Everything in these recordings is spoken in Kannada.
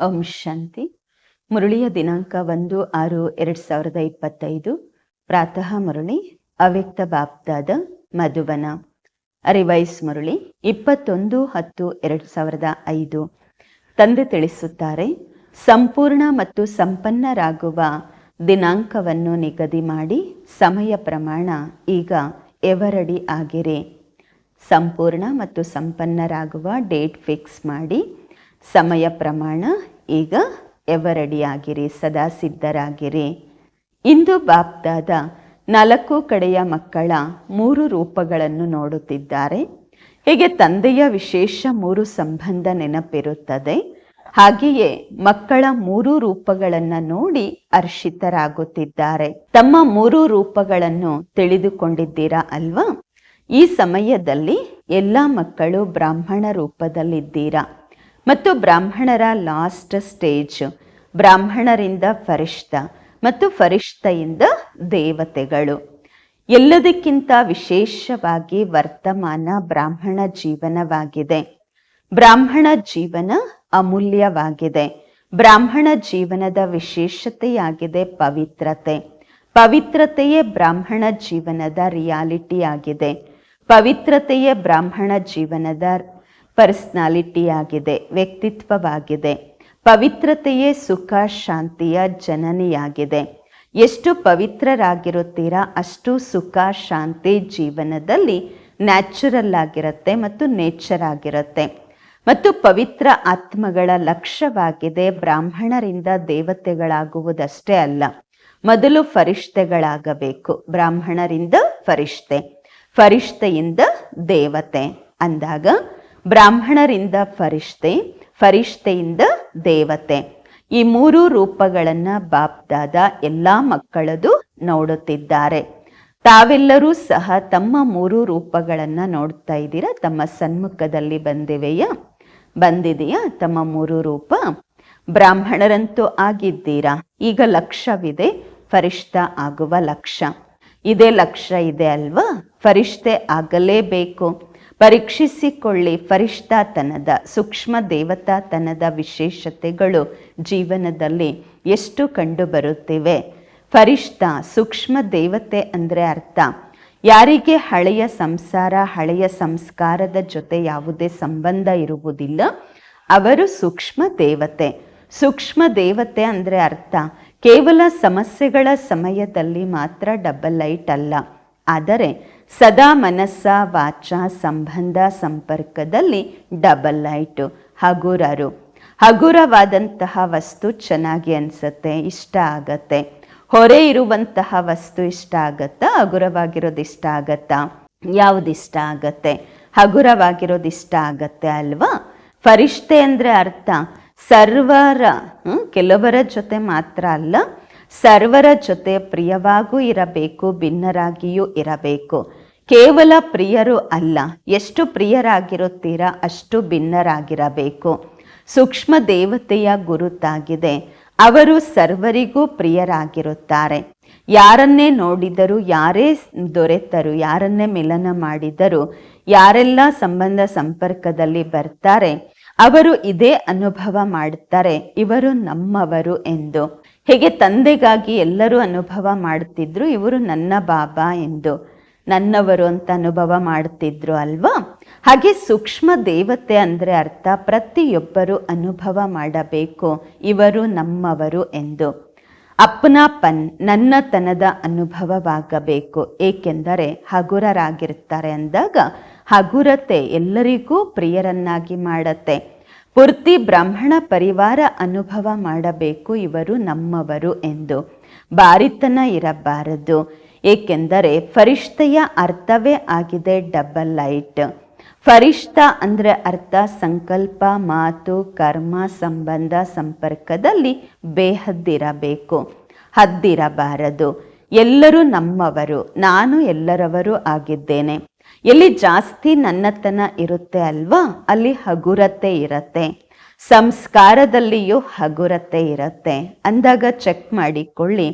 ಓಂ ಶಾಂತಿ. ಮುರಳಿಯ ದಿನಾಂಕ ಒಂದು ಆರು ಎರಡು ಸಾವಿರದ ಇಪ್ಪತ್ತೈದು. ಪ್ರಾತಃ ಮುರಳಿ, ಅವ್ಯಕ್ತ ಬಾಪ್ದಾದ ಮಧುವನ. ರಿವೈಸ್ ಮುರಳಿ, ಇಪ್ಪತ್ತೊಂದು ಹತ್ತು ಎರಡು ಸಾವಿರದ ಐದು. ತಂದೆ ತಿಳಿಸುತ್ತಾರೆ, ಸಂಪೂರ್ಣ ಮತ್ತು ಸಂಪನ್ನರಾಗುವ ದಿನಾಂಕವನ್ನು ನಿಗದಿ ಮಾಡಿ ಸಮಯ ಪ್ರಮಾಣ ಈಗ ಎವರಡಿ ಆಗಿರಿ. ಸಂಪೂರ್ಣ ಮತ್ತು ಸಂಪನ್ನರಾಗುವ ಡೇಟ್ ಫಿಕ್ಸ್ ಮಾಡಿ ಸಮಯ ಪ್ರಮಾಣ ಈಗ ಎವರಡಿಯಾಗಿರಿ, ಸದಾ ಸಿದ್ಧರಾಗಿರಿ. ಇಂದು ಬಾಪ್ದಾದ ನಾಲ್ಕು ಕಡೆಯ ಮಕ್ಕಳ ಮೂರು ರೂಪಗಳನ್ನು ನೋಡುತ್ತಿದ್ದಾರೆ. ಹೀಗೆ ತಂದೆಯ ವಿಶೇಷ ಮೂರು ಸಂಬಂಧ ನೆನಪಿರುತ್ತದೆ. ಹಾಗೆಯೇ ಮಕ್ಕಳ ಮೂರು ರೂಪಗಳನ್ನು ನೋಡಿ ಹರ್ಷಿತರಾಗುತ್ತಿದ್ದಾರೆ. ತಮ್ಮ ಮೂರು ರೂಪಗಳನ್ನು ತಿಳಿದುಕೊಂಡಿದ್ದೀರಾ ಅಲ್ವಾ? ಈ ಸಮಯದಲ್ಲಿ ಎಲ್ಲ ಮಕ್ಕಳು ಬ್ರಾಹ್ಮಣ ರೂಪದಲ್ಲಿದ್ದೀರಾ? ಮತ್ತು ಬ್ರಾಹ್ಮಣರ ಲಾಸ್ಟ್ ಸ್ಟೇಜ್, ಬ್ರಾಹ್ಮಣರಿಂದ ಫರಿಷ್ಠ ಮತ್ತು ಫರಿಷ್ಠೆಯಿಂದ ದೇವತೆಗಳು. ಎಲ್ಲದಕ್ಕಿಂತ ವಿಶೇಷವಾಗಿ ವರ್ತಮಾನ ಬ್ರಾಹ್ಮಣ ಜೀವನವಾಗಿದೆ. ಬ್ರಾಹ್ಮಣ ಜೀವನ ಅಮೂಲ್ಯವಾಗಿದೆ. ಬ್ರಾಹ್ಮಣ ಜೀವನದ ವಿಶೇಷತೆಯಾಗಿದೆ ಪವಿತ್ರತೆ. ಪವಿತ್ರತೆಯೇ ಬ್ರಾಹ್ಮಣ ಜೀವನದ ರಿಯಾಲಿಟಿ ಆಗಿದೆ ಪವಿತ್ರತೆಯೇ ಬ್ರಾಹ್ಮಣ ಜೀವನದ ಪರ್ಸ್ನಾಲಿಟಿಯಾಗಿದೆ ವ್ಯಕ್ತಿತ್ವವಾಗಿದೆ, ಪವಿತ್ರತೆಯೇ ಸುಖ, ಶಾಂತಿಯ ಜನನಿಯಾಗಿದೆ. ಎಷ್ಟು ಪವಿತ್ರರಾಗಿರುತ್ತೀರಾ ಅಷ್ಟು ಸುಖ, ಶಾಂತಿ ಜೀವನದಲ್ಲಿ ನ್ಯಾಚುರಲ್ ಆಗಿರುತ್ತೆ ಮತ್ತು ನೇಚರ್ ಆಗಿರುತ್ತೆ. ಮತ್ತು ಪವಿತ್ರ ಆತ್ಮಗಳ ಲಕ್ಷ್ಯವಾಗಿದೆ, ಬ್ರಾಹ್ಮಣರಿಂದ ದೇವತೆಗಳಾಗುವುದಷ್ಟೇ ಅಲ್ಲ. ಮೊದಲು ಫರಿಷ್ಠೆಗಳಾಗಬೇಕು ಬ್ರಾಹ್ಮಣರಿಂದ ಫರಿಷ್ಠೆ ಫರಿಷ್ಠೆಯಿಂದ ದೇವತೆ ಅಂದಾಗ ಬ್ರಾಹ್ಮಣರಿಂದ ಫರಿಷ್ಠೆ ಫರಿಷ್ಠೆಯಿಂದ ದೇವತೆ. ಈ ಮೂರು ರೂಪಗಳನ್ನ ಬಾಪ್ದಾದ ಎಲ್ಲ ಮಕ್ಕಳದು ನೋಡುತ್ತಿದ್ದಾರೆ. ತಾವೆಲ್ಲರೂ ಸಹ ತಮ್ಮ ಮೂರು ರೂಪಗಳನ್ನ ನೋಡ್ತಾ ಇದ್ದೀರಾ? ತಮ್ಮ ಸನ್ಮುಖದಲ್ಲಿ ಬಂದಿವೆಯಾ? ಬಂದಿದೆಯಾ ತಮ್ಮ ಮೂರು ರೂಪ? ಬ್ರಾಹ್ಮಣರಂತೂ ಆಗಿದ್ದೀರಾ? ಈಗ ಲಕ್ಷ್ಯವಿದೆ, ಫರಿಷ್ಠ ಆಗುವ ಲಕ್ಷ್ಯ. ಇದೇ ಲಕ್ಷ್ಯ ಇದೆ ಅಲ್ವಾ? ಫರಿಷ್ಠೆ ಆಗಲೇಬೇಕು. ಪರೀಕ್ಷಿಸಿಕೊಳ್ಳಿ ಫರಿಷ್ಠಾತನದ, ಸೂಕ್ಷ್ಮ ದೇವತಾತನದ ವಿಶೇಷತೆಗಳು ಜೀವನದಲ್ಲಿ ಎಷ್ಟು ಕಂಡುಬರುತ್ತಿವೆ? ಫರಿಷ್ಠ, ಸೂಕ್ಷ್ಮ ದೇವತೆ ಅಂದರೆ ಅರ್ಥ. ಯಾರಿಗೆ ಹಳೆಯ ಸಂಸಾರ, ಹಳೆಯ ಸಂಸ್ಕಾರದ ಜೊತೆ ಯಾವುದೇ ಸಂಬಂಧ ಇರುವುದಿಲ್ಲ, ಅವರು ಸೂಕ್ಷ್ಮ ದೇವತೆ. ಸೂಕ್ಷ್ಮ ದೇವತೆ ಅಂದರೆ ಅರ್ಥ, ಕೇವಲ ಸಮಸ್ಯೆಗಳ ಸಮಯದಲ್ಲಿ ಮಾತ್ರ ಡಬಲ್ ಲೈಟ್ ಅಲ್ಲ. ಆದರೆ ಸದಾ ಮನಸ್ಸ, ವಾಚ, ಸಂಬಂಧ, ಸಂಪರ್ಕದಲ್ಲಿ ಡಬಲ್ ಲೈಟು ಹಗುರರು. ಹಗುರವಾದಂತಹ ವಸ್ತು ಚೆನ್ನಾಗಿ ಅನಿಸುತ್ತೆ, ಇಷ್ಟ ಆಗತ್ತೆ. ಹೊರೆ ಇರುವಂತಹ ವಸ್ತು ಇಷ್ಟ ಆಗತ್ತಾ, ಹಗುರವಾಗಿರೋದು ಇಷ್ಟ ಆಗತ್ತಾ? ಯಾವ್ದು ಇಷ್ಟ ಆಗತ್ತೆ? ಹಗುರವಾಗಿರೋದು ಇಷ್ಟ ಆಗತ್ತೆ ಅಲ್ವಾ? ಫರಿಷ್ಠೆ ಅಂದರೆ ಅರ್ಥ. ಸರ್ವರ ಕೆಲವರ ಜೊತೆ ಮಾತ್ರ ಅಲ್ಲ, ಸರ್ವರ ಜೊತೆ ಪ್ರಿಯವಾಗೂ ಇರಬೇಕು, ಭಿನ್ನರಾಗಿಯೂ ಇರಬೇಕು. ಕೇವಲ ಪ್ರಿಯರು ಅಲ್ಲ, ಎಷ್ಟು ಪ್ರಿಯರಾಗಿರುತ್ತೀರಾ ಅಷ್ಟು ಭಿನ್ನರಾಗಿರಬೇಕು. ಸೂಕ್ಷ್ಮ ದೇವತೆಯ ಗುರುತಾಗಿದೆ, ಅವರು ಸರ್ವರಿಗೂ ಪ್ರಿಯರಾಗಿರುತ್ತಾರೆ. ಯಾರನ್ನೇ ನೋಡಿದರೂ, ಯಾರೇ ದೊರೆತರು, ಯಾರನ್ನೇ ಮಿಲನ ಮಾಡಿದರೂ, ಯಾರೆಲ್ಲ ಸಂಬಂಧ ಸಂಪರ್ಕದಲ್ಲಿ ಬರ್ತಾರೆ, ಅವರು ಇದೇ ಅನುಭವ ಮಾಡುತ್ತಾರೆ ಇವರು ನಮ್ಮವರು ಎಂದು. ಹೇಗೆ ತಂದೆಗಾಗಿ ಎಲ್ಲರೂ ಅನುಭವ ಮಾಡುತ್ತಿದ್ರು ಇವರು ನನ್ನ ಬಾಬಾ ಎಂದು. ನನ್ನವರು ಅಂತ ಅನುಭವ ಮಾಡ್ತಿದ್ರು ಅಲ್ವಾ? ಹಾಗೆ ಸೂಕ್ಷ್ಮ ದೇವತೆ ಅಂದರೆ ಅರ್ಥ ಪ್ರತಿಯೊಬ್ಬರು ಅನುಭವ ಮಾಡಬೇಕು. ಇವರು ನಮ್ಮವರು ಎಂದು. ಅಪ್ನಾಪನ್ ನನ್ನತನದ ಅನುಭವವಾಗಬೇಕು. ಏಕೆಂದರೆ ಹಗುರರಾಗಿರ್ತಾರೆ ಅಂದಾಗ ಹಗುರತೆ ಎಲ್ಲರಿಗೂ ಪ್ರಿಯರನ್ನಾಗಿ ಮಾಡತ್ತೆ. ಪೂರ್ತಿ ಬ್ರಾಹ್ಮಣ ಪರಿವಾರ ಅನುಭವ ಮಾಡಬೇಕು ಇವರು ನಮ್ಮವರು ಎಂದು. ಬಾರಿತನ ಇರಬಾರದು. ಏಕೆಂದರೆ ಫರಿಷ್ಠೆಯ ಅರ್ಥವೇ ಆಗಿದೆ ಡಬಲ್ ಲೈಟ್ ಫರಿಷ್ಠ ಅಂದರೆ ಅರ್ಥ, ಸಂಕಲ್ಪ, ಮಾತು, ಕರ್ಮ, ಸಂಬಂಧ, ಸಂಪರ್ಕದಲ್ಲಿ ಬೇಹದ್ದಿರಬೇಕು, ಹದ್ದಿರಬಾರದು. ಎಲ್ಲರೂ ನಮ್ಮವರು, ನಾನು ಎಲ್ಲರವರು ಆಗಿದ್ದೇನೆ. ಎಲ್ಲಿ ಜಾಸ್ತಿ ನನ್ನತನ ಇರುತ್ತೆ ಅಲ್ವಾ, ಅಲ್ಲಿ ಹಗುರತೆ ಇರತ್ತೆ. ಸಂಸ್ಕಾರದಲ್ಲಿಯೂ ಹಗುರತೆ ಇರತ್ತೆ. ಅಂದಾಗ ಚೆಕ್ ಮಾಡಿಕೊಳ್ಳಿ,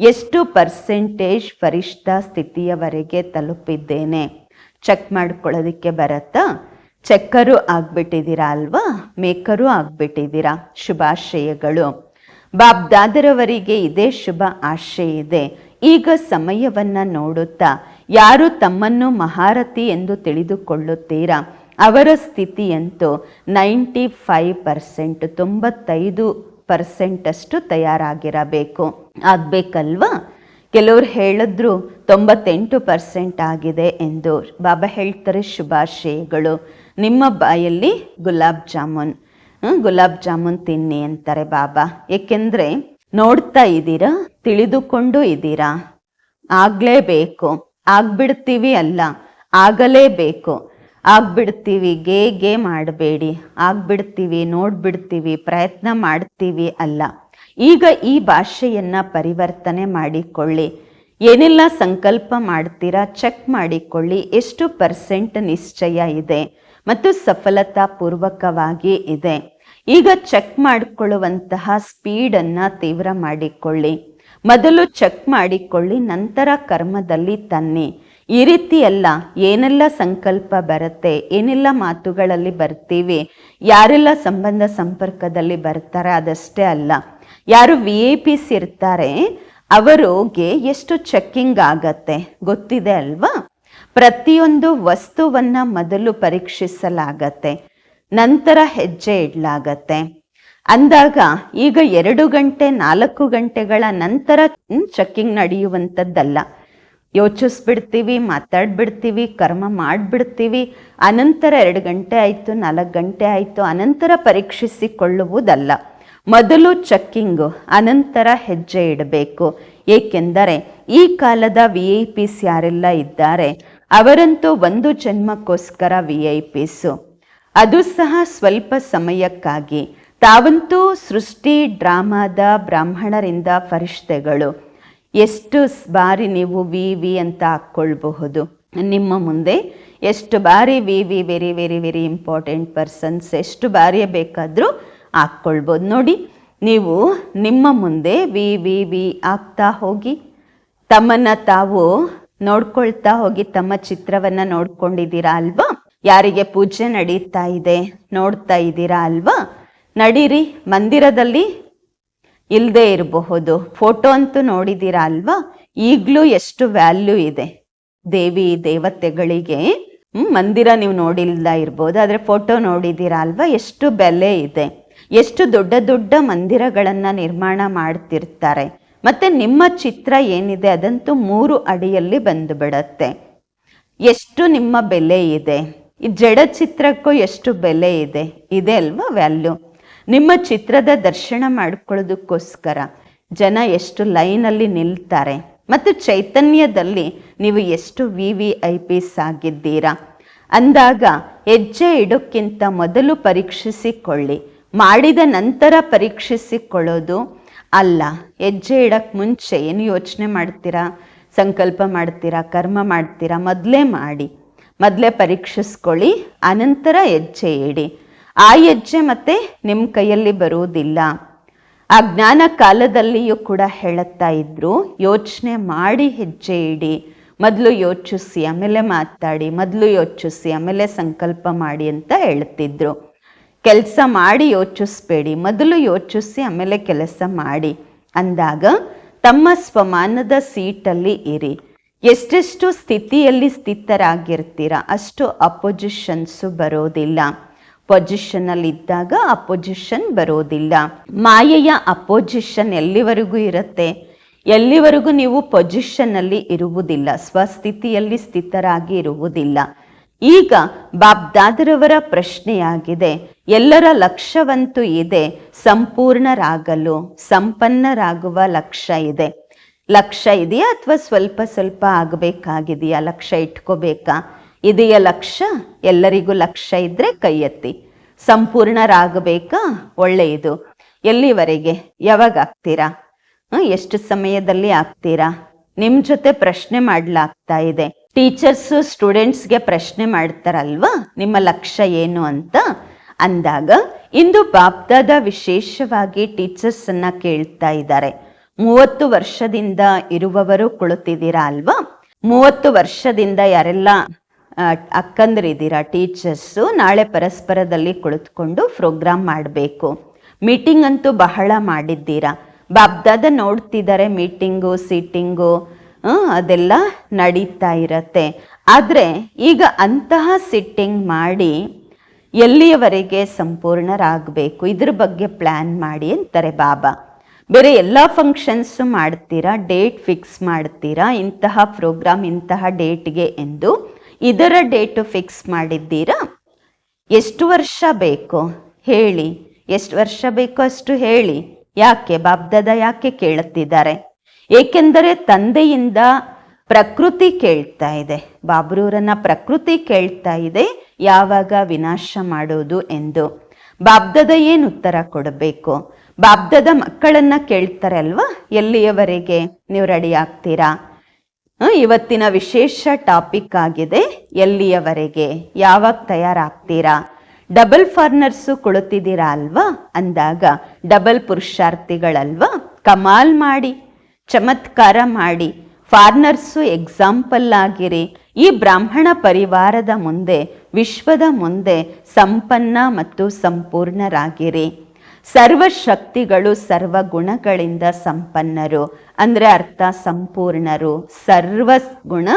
ಎಷ್ಟು ಪರ್ಸೆಂಟೇಜ್ ಪರಿಷ್ಠ ಸ್ಥಿತಿಯವರೆಗೆ ತಲುಪಿದ್ದೇನೆ? ಚೆಕ್ ಮಾಡ್ಕೊಳ್ಳೋದಕ್ಕೆ ಬರತ್ತಾ? ಚೆಕ್ಕರು ಆಗ್ಬಿಟ್ಟಿದ್ದೀರಾ ಅಲ್ವಾ? ಮೇಕರು ಆಗ್ಬಿಟ್ಟಿದ್ದೀರಾ? ಶುಭಾಶಯಗಳು. ಬಾಬ್ ದಾದರವರಿಗೆ ಇದೇ ಶುಭ ಆಶಯ ಇದೆ. ಈಗ ಸಮಯವನ್ನ ನೋಡುತ್ತಾ, ಯಾರು ತಮ್ಮನ್ನು ಮಹಾರಥಿ ಎಂದು ತಿಳಿದುಕೊಳ್ಳುತ್ತೀರಾ? ಅವರ ಸ್ಥಿತಿಯಂತೂ ನೈಂಟಿ ಫೈವ್ ಪರ್ಸೆಂಟ್, ತೊಂಬತ್ತೈದು ಪರ್ಸೆಂಟಷ್ಟು ತಯಾರಾಗಿರಬೇಕು. ಆಗಬೇಕಲ್ವಾ? ಕೆಲವರು ಹೇಳಿದ್ರು ತೊಂಬತ್ತೆಂಟು ಪರ್ಸೆಂಟ್ ಆಗಿದೆ ಎಂದು ಬಾಬಾ ಹೇಳ್ತಾರೆ ಶುಭಾಶಯಗಳು. ನಿಮ್ಮ ಬಾಯಲ್ಲಿ ಗುಲಾಬ್ ಜಾಮೂನ್. ಗುಲಾಬ್ ಜಾಮೂನ್ ತಿನ್ನಿ ಅಂತಾರೆ ಬಾಬಾ. ಏಕೆಂದರೆ ನೋಡ್ತಾ ಇದ್ದೀರಾ, ತಿಳಿದುಕೊಂಡು ಇದ್ದೀರಾ? ಆಗಲೇಬೇಕು. ಆಗ್ಬಿಡ್ತೀವಿ ಅಲ್ಲ. ಆಗಲೇಬೇಕು. ಆಗ್ಬಿಡ್ತೀವಿ, ಗೇ ಗೇ ಮಾಡಬೇಡಿ. ಆಗ್ಬಿಡ್ತೀವಿ, ನೋಡ್ಬಿಡ್ತೀವಿ, ಪ್ರಯತ್ನ ಮಾಡ್ತೀವಿ ಅಲ್ಲ. ಈಗ ಈ ಭಾಷೆಯನ್ನು ಪರಿವರ್ತನೆ ಮಾಡಿಕೊಳ್ಳಿ. ಏನೆಲ್ಲ ಸಂಕಲ್ಪ ಮಾಡ್ತೀರಾ ಚೆಕ್ ಮಾಡಿಕೊಳ್ಳಿ. ಎಷ್ಟು ಪರ್ಸೆಂಟ್ ನಿಶ್ಚಯ ಇದೆ ಮತ್ತು ಸಫಲತಾ ಪೂರ್ವಕವಾಗಿ ಇದೆ. ಈಗ ಚೆಕ್ ಮಾಡಿಕೊಳ್ಳುವಂತಹ ಸ್ಪೀಡನ್ನು ತೀವ್ರ ಮಾಡಿಕೊಳ್ಳಿ. ಮೊದಲು ಚೆಕ್ ಮಾಡಿಕೊಳ್ಳಿ, ನಂತರ ಕರ್ಮದಲ್ಲಿ ತನ್ನಿ. ಈ ರೀತಿ ಎಲ್ಲ ಏನೆಲ್ಲ ಸಂಕಲ್ಪ ಬರುತ್ತೆ, ಏನೆಲ್ಲ ಮಾತುಗಳಲ್ಲಿ ಬರ್ತೀವಿ, ಯಾರೆಲ್ಲ ಸಂಬಂಧ ಸಂಪರ್ಕದಲ್ಲಿ ಬರ್ತಾರೆ ಅದಷ್ಟೇ ಅಲ್ಲ. ಯಾರು ವಿ ಐ ಪಿಸ್ ಇರ್ತಾರೆ, ಅವರಿಗೆ ಎಷ್ಟು ಚೆಕ್ಕಿಂಗ್ ಆಗತ್ತೆ ಗೊತ್ತಿದೆ ಅಲ್ವಾ? ಪ್ರತಿಯೊಂದು ವಸ್ತುವನ್ನ ಮೊದಲು ಪರೀಕ್ಷಿಸಲಾಗತ್ತೆ, ನಂತರ ಹೆಜ್ಜೆ ಇಡ್ಲಾಗತ್ತೆ. ಅಂದಾಗ ಈಗ ಎರಡು ಗಂಟೆ ನಾಲ್ಕು ಗಂಟೆಗಳ ನಂತರ ಚೆಕ್ಕಿಂಗ್ ನಡೆಯುವಂಥದ್ದಲ್ಲ. ಯೋಚಿಸ್ಬಿಡ್ತೀವಿ, ಮಾತಾಡ್ಬಿಡ್ತೀವಿ, ಕರ್ಮ ಮಾಡಿಬಿಡ್ತೀವಿ. ಅನಂತರ ಎರಡು ಗಂಟೆ ಆಯಿತು, ನಾಲ್ಕು ಗಂಟೆ ಆಯಿತು, ಅನಂತರ ಪರೀಕ್ಷಿಸಿಕೊಳ್ಳುವುದಲ್ಲ. ಮೊದಲು ಚೆಕ್ಕಿಂಗು, ಅನಂತರ ಹೆಜ್ಜೆ ಇಡಬೇಕು. ಏಕೆಂದರೆ ಈ ಕಾಲದ ವಿ ಐ ಪಿಸ್ ಯಾರೆಲ್ಲ ಇದ್ದಾರೆ, ಅವರಂತೂ ಒಂದು ಜನ್ಮಕ್ಕೋಸ್ಕರ ವಿ ಐ ಪಿಸು ಅದು ಸಹ ಸ್ವಲ್ಪ ಸಮಯಕ್ಕಾಗಿ. ತಾವಂತೂ ಸೃಷ್ಟಿ, ಡ್ರಾಮಾದ ಬ್ರಾಹ್ಮಣರಿಂದ ಫರಿಷ್ಠೆಗಳು ಎಷ್ಟು ಬಾರಿ ನೀವು ವಿ ವಿ ಅಂತ ಹಾಕ್ಕೊಳ್ಬಹುದು. ನಿಮ್ಮ ಮುಂದೆ ಎಷ್ಟು ಬಾರಿ V V, very very very important persons ಎಷ್ಟು ಬಾರಿ ಬೇಕಾದರೂ ಹಾಕ್ಕೊಳ್ಬೋದು ನೋಡಿ, ನೀವು ನಿಮ್ಮ ಮುಂದೆ ವಿ ವಿ ವಿ ಆಗ್ತಾ ಹೋಗಿ, ತಮ್ಮನ್ನ ತಾವು ನೋಡ್ಕೊಳ್ತಾ ಹೋಗಿ, ತಮ್ಮ ಚಿತ್ರವನ್ನ ನೋಡ್ಕೊಂಡಿದ್ದೀರಾ ಅಲ್ವಾ? ಯಾರಿಗೆ ಪೂಜೆ ನಡೀತಾ ಇದೆ, ನೋಡ್ತಾ ಇದ್ದೀರಾ ಅಲ್ವಾ? ನಡೀರಿ, ಮಂದಿರದಲ್ಲಿ ಇಲ್ಲದೆ ಇರಬಹುದು. ಫೋಟೋ ಅಂತೂ ನೋಡಿದ್ದೀರಾ ಅಲ್ವಾ? ಈಗಲೂ ಎಷ್ಟು ವ್ಯಾಲ್ಯೂ ಇದೆ. ದೇವಿ, ದೇವತೆಗಳಿಗೆ ಮಂದಿರ ನೀವು ನೋಡಿಲ್ದ ಇರ್ಬೋದು, ಆದರೆ ಫೋಟೋ ನೋಡಿದ್ದೀರಾ ಅಲ್ವಾ? ಎಷ್ಟು ಬೆಲೆ ಇದೆ. ಎಷ್ಟು ದೊಡ್ಡ ದೊಡ್ಡ ಮಂದಿರಗಳನ್ನು ನಿರ್ಮಾಣ ಮಾಡ್ತಿರ್ತಾರೆ. ಮತ್ತೆ ನಿಮ್ಮ ಚಿತ್ರ ಏನಿದೆ ಅದಂತೂ ಮೂರು ಅಡಿಯಲ್ಲಿ ಬಂದು ಬಿಡತ್ತೆ ಎಷ್ಟು ನಿಮ್ಮ ಬೆಲೆ ಇದೆ. ಈ ಜಡ ಚಿತ್ರಕ್ಕೂ ಎಷ್ಟು ಬೆಲೆ ಇದೆ. ಇದೆ ಅಲ್ವಾ ವ್ಯಾಲ್ಯೂ ನಿಮ್ಮ ಚಿತ್ರದ ದರ್ಶನ ಮಾಡಿಕೊಳ್ಳೋದಕ್ಕೋಸ್ಕರ ಜನ ಎಷ್ಟು ಲೈನಲ್ಲಿ ನಿಲ್ತಾರೆ ಮತ್ತು ಚೈತನ್ಯದಲ್ಲಿ ನೀವು ಎಷ್ಟು ವಿ ವಿ ಐ ಪಿಸ್ ಆಗಿದ್ದೀರಾ ಅಂದಾಗ ಹೆಜ್ಜೆ ಇಡೋಕ್ಕಿಂತ ಮೊದಲು ಪರೀಕ್ಷಿಸಿಕೊಳ್ಳಿ. ಮಾಡಿದ ನಂತರ ಪರೀಕ್ಷಿಸಿಕೊಳ್ಳೋದು ಅಲ್ಲ. ಹೆಜ್ಜೆ ಇಡಕ್ಕೆ ಮುಂಚೆ ಏನು ಯೋಚನೆ ಮಾಡ್ತೀರಾ? ಸಂಕಲ್ಪ ಮಾಡ್ತೀರಾ? ಕರ್ಮ ಮಾಡ್ತೀರಾ? ಮೊದಲೇ ಮಾಡಿ. ಮೊದಲೇ ಪರೀಕ್ಷಿಸ್ಕೊಳ್ಳಿ ಅನಂತರ ಹೆಜ್ಜೆ ಇಡಿ. ಆ ಹೆಜ್ಜೆ ಮತ್ತೆ ನಿಮ್ಮ ಕೈಯಲ್ಲಿ ಬರುವುದಿಲ್ಲ. ಆ ಜ್ಞಾನ ಕಾಲದಲ್ಲಿಯೂ ಕೂಡ ಹೇಳುತ್ತಾ ಇದ್ರು, ಯೋಚನೆ ಮಾಡಿ ಹೆಜ್ಜೆ ಇಡಿ. ಮೊದಲು ಯೋಚಿಸಿ, ಆಮೇಲೆ ಮಾತಾಡಿ, ಮೊದಲು ಯೋಚಿಸಿ, ಆಮೇಲೆ ಸಂಕಲ್ಪ ಮಾಡಿ ಅಂತ ಹೇಳ್ತಿದ್ರು ಕೆಲಸ ಮಾಡಿ ಯೋಚಿಸ್ಬೇಡಿ, ಮೊದಲು ಯೋಚಿಸಿ, ಆಮೇಲೆ ಕೆಲಸ ಮಾಡಿ. ಅಂದಾಗ ತಮ್ಮ ಸ್ವಮಾನದ ಸೀಟಲ್ಲಿ ಇರಿ. ಎಷ್ಟೆಷ್ಟು ಸ್ಥಿತಿಯಲ್ಲಿ ಸ್ಥಿತರಾಗಿರ್ತೀರ, ಅಷ್ಟು ಅಪೋಸಿಷನ್ಸು ಬರೋದಿಲ್ಲ ಪೊಸಿಷನಲ್ಲಿ ಇದ್ದಾಗ ಅಪೊಜಿಷನ್ ಬರೋದಿಲ್ಲ. ಮಾಯೆಯ ಅಪೊಜಿಷನ್ ಎಲ್ಲಿವರೆಗೂ ಇರುತ್ತೆ? ಎಲ್ಲಿವರೆಗೂ ನೀವು ಪೊಸಿಷನ್ನಲ್ಲಿ ಇರುವುದಿಲ್ಲ. ಸ್ವಸ್ಥಿತಿಯಲ್ಲಿ ಸ್ಥಿತರಾಗಿ ಇರುವುದಿಲ್ಲ. ಈಗ ಬಾಬ್ ದಾದರವರ ಪ್ರಶ್ನೆಯಾಗಿದೆ. ಎಲ್ಲರ ಲಕ್ಷ್ಯವಂತೂ ಇದೆ. ಸಂಪೂರ್ಣರಾಗಲು, ಸಂಪನ್ನರಾಗುವ ಲಕ್ಷ್ಯ ಇದೆ. ಲಕ್ಷ್ಯ ಇದೆಯಾ ಅಥವಾ ಸ್ವಲ್ಪ ಸ್ವಲ್ಪ ಆಗಬೇಕಾಗಿದೆಯಾ? ಲಕ್ಷ್ಯ ಇಟ್ಕೋಬೇಕಾ? ಇದೆಯಾ ಲಕ್ಷ್ಯ ಎಲ್ಲರಿಗೂ ಲಕ್ಷ್ಯ ಇದ್ರೆ ಕೈ ಎತ್ತಿ ಸಂಪೂರ್ಣರಾಗಬೇಕಾ? ಒಳ್ಳೆಯದು. ಎಲ್ಲಿವರೆಗೆ? ಯಾವಾಗ ಆಗ್ತೀರಾ ಎಷ್ಟು ಸಮಯದಲ್ಲಿ ಆಗ್ತೀರಾ? ನಿಮ್ ಜೊತೆ ಪ್ರಶ್ನೆ ಮಾಡ್ಲಾಗ್ತಾ ಇದೆ. ಟೀಚರ್ಸ್ ಸ್ಟೂಡೆಂಟ್ಸ್ಗೆ ಪ್ರಶ್ನೆ ಮಾಡ್ತಾರಲ್ವಾ? ನಿಮ್ಮ ಲಕ್ಷ್ಯ ಏನು ಅಂತ? ಅಂದಾಗ, ಇಂದು ಬಾಪ್ದಾದ ವಿಶೇಷವಾಗಿ ಟೀಚರ್ಸ್ ಅನ್ನ ಕೇಳ್ತಾ ಇದ್ದಾರೆ. ಮೂವತ್ತು ವರ್ಷದಿಂದ ಇರುವವರು ಕುಳಿತಿದ್ದೀರಾ ಅಲ್ವಾ? ಮೂವತ್ತು ವರ್ಷದಿಂದ ಯಾರೆಲ್ಲ ಅಕ್ಕಂದಿರಿದ್ದೀರಾ, ಟೀಚರ್ಸು? ನಾಳೆ ಪರಸ್ಪರದಲ್ಲಿ ಕುಳಿತುಕೊಂಡು ಪ್ರೋಗ್ರಾಮ್ ಮಾಡಬೇಕು. ಮೀಟಿಂಗ್ ಅಂತೂ ಬಹಳ ಮಾಡಿದ್ದೀರಾ? ಬಾಬ್ದಾದ ನೋಡ್ತಿದ್ದಾರೆ ಮೀಟಿಂಗು, ಸೀಟಿಂಗು ಅದೆಲ್ಲ ನಡೀತಾ ಇರತ್ತೆ. ಆದರೆ ಈಗ ಅಂತಹ ಸಿಟ್ಟಿಂಗ್ ಮಾಡಿ ಎಲ್ಲಿಯವರೆಗೆ ಸಂಪೂರ್ಣರಾಗಬೇಕು? ಇದ್ರ ಬಗ್ಗೆ ಪ್ಲ್ಯಾನ್ ಮಾಡಿ ಅಂತಾರೆ ಬಾಬಾ. ಬೇರೆ ಎಲ್ಲ ಫಂಕ್ಷನ್ಸು ಮಾಡ್ತೀರಾ? ಡೇಟ್ ಫಿಕ್ಸ್ ಮಾಡ್ತೀರಾ? ಇಂತಹ ಪ್ರೋಗ್ರಾಮ್, ಇಂತಹ ಡೇಟ್ಗೆ ಎಂದು ಇದರ ಡೇಟು ಫಿಕ್ಸ್ ಮಾಡಿದ್ದೀರಾ? ಎಷ್ಟು ವರ್ಷ ಬೇಕು? ಹೇಳಿ. ಎಷ್ಟು ವರ್ಷ ಬೇಕು ಅಷ್ಟು ಹೇಳಿ. ಯಾಕೆ? ಬಾಬ್ದದ ಯಾಕೆ ಕೇಳುತ್ತಿದ್ದಾರೆ? ಏಕೆಂದರೆ ತಂದೆಯಿಂದ ಪ್ರಕೃತಿ ಕೇಳ್ತಾ ಇದೆ. ಬಾಬ್ರೂರನ್ನ ಪ್ರಕೃತಿ ಕೇಳ್ತಾ ಇದೆ. ಯಾವಾಗ ವಿನಾಶ ಮಾಡೋದು ಎಂದು. ಬಾಬ್ದದ ಏನು ಉತ್ತರ ಕೊಡಬೇಕು? ಬಾಬ್ದದ ಮಕ್ಕಳನ್ನ ಕೇಳ್ತಾರೆ ಅಲ್ವಾ? ಎಲ್ಲಿಯವರೆಗೆ? ನೀವು ರೆಡಿ ಆಗ್ತೀರಾ? ಇವತ್ತಿನ ವಿಶೇಷ ಟಾಪಿಕ್ ಆಗಿದೆ ಎಲ್ಲಿಯವರೆಗೆ? ಯಾವಾಗ ತಯಾರಾಗ್ತೀರಾ? ಡಬಲ್ ಫಾರ್ನರ್ಸು ಕುಳಿತಿದ್ದೀರಾ ಅಲ್ವಾ? ಅಂದಾಗ ಡಬಲ್ ಪುರುಷಾರ್ಥಿಗಳಲ್ವಾ? ಕಮಾಲ್ ಮಾಡಿ, ಚಮತ್ಕಾರ ಮಾಡಿ, ಫಾರ್ನರ್ಸು ಎಕ್ಸಾಂಪಲ್ ಆಗಿರಿ. ಈ ಬ್ರಾಹ್ಮಣ ಪರಿವಾರದ ಮುಂದೆ, ವಿಶ್ವದ ಮುಂದೆ ಸಂಪನ್ನ ಮತ್ತು ಸಂಪೂರ್ಣರಾಗಿರಿ. ಸರ್ವ ಶಕ್ತಿಗಳು ಸರ್ವ ಗುಣಗಳಿಂದ ಸಂಪನ್ನರು. ಅಂದರೆ ಅರ್ಥ ಸಂಪೂರ್ಣರು. ಸರ್ವ ಗುಣ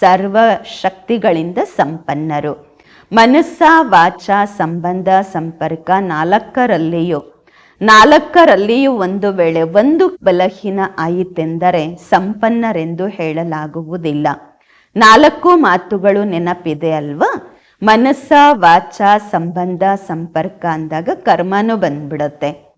ಸರ್ವ ಶಕ್ತಿಗಳಿಂದ ಸಂಪನ್ನರು. ಮನಸ್ಸ, ವಾಚ, ಸಂಬಂಧ, ಸಂಪರ್ಕ ನಾಲ್ಕರಲ್ಲಿಯೂ ನಾಲ್ಕರಲ್ಲಿಯೂ ಒಂದು ವೇಳೆ ಒಂದು ಬಲಹೀನ ಆಯಿತೆಂದರೆ ಸಂಪನ್ನರೆಂದು ಹೇಳಲಾಗುವುದಿಲ್ಲ. ನಾಲ್ಕು ಮಾತುಗಳು ನೆನಪಿದೆ ಅಲ್ವಾ? ಮನಸ್ಸ, ವಾಚ, ಸಂಬಂಧ, ಸಂಪರ್ಕ ಅಂದಾಗ ಕರ್ಮನೂ ಬಂದ್ಬಿಡುತ್ತೆ.